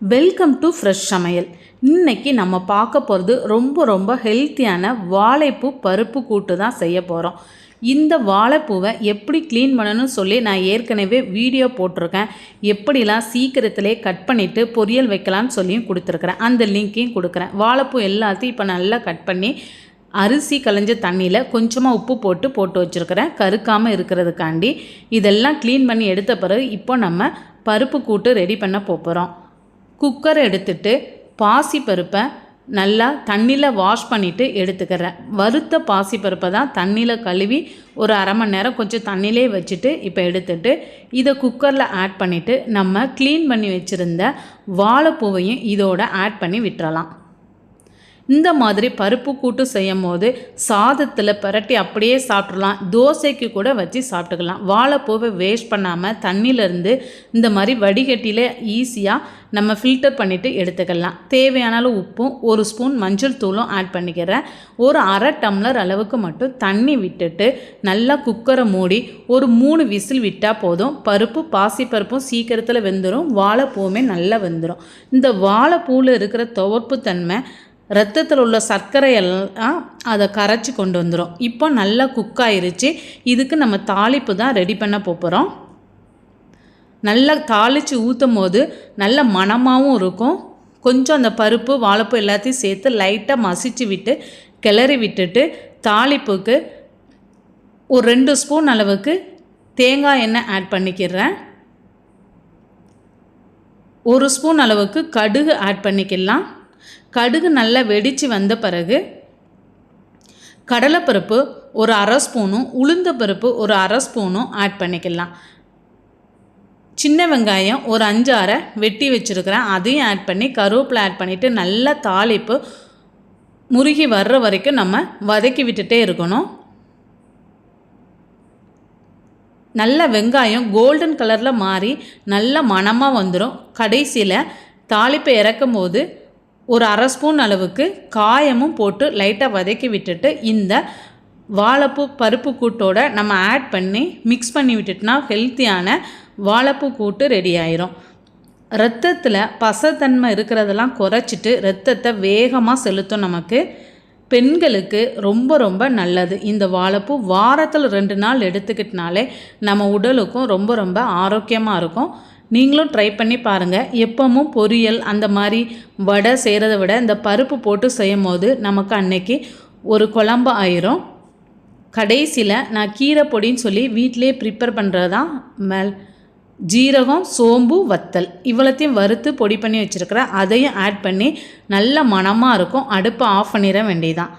Welcome to fresh சமையல். இன்னைக்கு நம்ம பார்க்க போகிறது ரொம்ப ரொம்ப ஹெல்த்தியான வாழைப்பூ பருப்பு கூட்டு தான் செய்ய போகிறோம் இந்த வாழைப்பூவை எப்படி க்ளீன் பண்ணணும்னு சொல்லி நான் ஏற்கனவே வீடியோ போட்டிருக்கேன். எப்படிலாம் சீக்கிரத்திலே கட் பண்ணிவிட்டு பொரியல் வைக்கலாம்னு சொல்லியும் கொடுத்துருக்குறேன். அந்த லிங்க்கையும் கொடுக்குறேன். வாழைப்பூ எல்லாத்தையும் இப்போ நல்லா கட் பண்ணி அரிசி களைஞ்ச தண்ணியில் கொஞ்சமாக உப்பு போட்டு போட்டு வச்சுருக்கிறேன். கருக்காமல் இருக்கிறதுக்காண்டி இதெல்லாம் க்ளீன் பண்ணி எடுத்த பிறகு இப்போ நம்ம பருப்பு கூட்டு ரெடி பண்ண போகிறோம் குக்கர் எடுத்துட்டு பாசிப்பருப்பை நல்லா தண்ணியில் வாஷ் பண்ணிவிட்டு எடுத்துக்கிறேன். வறுத்த பாசிப்பருப்பை தான் தண்ணியில் கழுவி ஒரு அரை மணி நேரம் கொஞ்சம் தண்ணியிலே வச்சுட்டு இப்போ எடுத்துட்டு இதை குக்கரில் ஆட் பண்ணிவிட்டு நம்ம க்ளீன் பண்ணி வச்சுருந்த வாழைப்பூவையும் இதோட ஆட் பண்ணி விட்டுறலாம். இந்த மாதிரி பருப்பு கூட்டு செய்யும் போது சாதத்தில் பரட்டி அப்படியே சாப்பிட்றலாம் தோசைக்கு கூட வச்சு சாப்பிட்டுக்கலாம். வாழைப்பூவை வேஸ்ட் பண்ணாமல் தண்ணியிலேருந்து இந்த மாதிரி வடிகட்டியில் ஈஸியாக நம்ம ஃபில்டர் பண்ணிவிட்டு எடுத்துக்கலாம். தேவையான அளவு உப்பும் ஒரு ஸ்பூன் மஞ்சள் தூளும் ஆட் பண்ணிக்கிறேன். ஒரு அரை டம்ளர் அளவுக்கு மட்டும் தண்ணி விட்டுட்டு நல்லா குக்கரை மூடி ஒரு மூணு விசில் விட்டால் போதும். பருப்பு பாசிப்பருப்பும் சீக்கிரத்தில் வெந்துடும் வாழைப்பூவுமே நல்லா வெந்துடும் இந்த வாழைப்பூவில் இருக்கிற துவர்ப்பு தன்மை ரத்தத்தில் உள்ள சர்க்கரையெல்லாம் அதை கரைச்சி கொண்டு வந்துடும் இப்போ நல்லா குக் ஆயிருச்சு. இதுக்கு நம்ம தாளிப்பு தான் ரெடி பண்ண போகிறோம் நல்லா தாளித்து ஊற்றும் போது நல்ல மணமாகவும் இருக்கும். கொஞ்சம் அந்த பருப்பு வாழைப்பூ எல்லாத்தையும் சேர்த்து லைட்டாக மசிச்சு விட்டு கிளறி விட்டுட்டு தாளிப்புக்கு ஒரு ரெண்டு ஸ்பூன் அளவுக்கு தேங்காய் எண்ணெய் ஆட் பண்ணிக்கிறேன். ஒரு ஸ்பூன் அளவுக்கு கடுகு ஆட் பண்ணிக்கலாம். கடுகு நல்லா வெடித்து வந்த பிறகு கடலைப்பருப்பு ஒரு அரை ஸ்பூனும் உளுந்த பருப்பு ஒரு அரை ஸ்பூனும் ஆட் பண்ணிக்கலாம். சின்ன வெங்காயம் ஒரு அஞ்சு அரை வெட்டி வச்சுருக்கிறேன். அதையும் ஆட் பண்ணி கருவேப்பிலை ஆட் பண்ணிவிட்டு நல்லா தாளிப்பு முருகி வர்ற வரைக்கும் நம்ம வதக்கி விட்டுட்டே இருக்கணும். நல்ல வெங்காயம் கோல்டன் கலரில் மாறி நல்ல மணமாக வந்துடும் கடைசியில் தாளிப்பை இறக்கும் போது ஒரு அரை ஸ்பூன் அளவுக்கு காயமும் போட்டு லைட்டாக வதக்கி விட்டுட்டு இந்த வாழைப்பூ பருப்பு கூட்டோட நம்ம ஆட் பண்ணி மிக்ஸ் பண்ணி விட்டுட்டுனா ஹெல்த்தியான வாழைப்பூ கூட்டு ரெடி ஆயிரும். ரத்தத்தில் பசத்தன்மை இருக்கிறதெல்லாம் குறைச்சிட்டு ரத்தத்தை வேகமாக செலுத்தும் நமக்கு பெண்களுக்கு ரொம்ப ரொம்ப நல்லது. இந்த வாழைப்பூ வாரத்தில் ரெண்டு நாள் எடுத்துக்கிட்டனாலே நம்ம உடலுக்கும் ரொம்ப ரொம்ப ஆரோக்கியமாக இருக்கும். நீங்களும் ட்ரை பண்ணி பாருங்கள் எப்பவும் பொரியல் அந்த மாதிரி வடை செய்கிறத விட இந்த பருப்பு போட்டு செய்யும் போது நமக்கு அன்னைக்கு ஒரு குழம்பு ஆயிரும். கடைசியில் நான் கீரை பொடின்னு சொல்லி வீட்டிலே ப்ரிப்பேர் பண்ணுறது தான் மேல் ஜீரகம் சோம்பு வத்தல். இவ்வளோத்தையும் வறுத்து பொடி பண்ணி வச்சுருக்கிறேன் அதையும் ஆட் பண்ணி நல்ல மணமாக இருக்கும். அடுப்பை ஆஃப் பண்ணிட வேண்டியதான்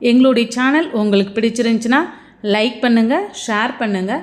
எங்களுடைய சேனல் உங்களுக்கு பிடிச்சிருந்துச்சுன்னா லைக் பண்ணுங்கள் ஷேர் பண்ணுங்கள்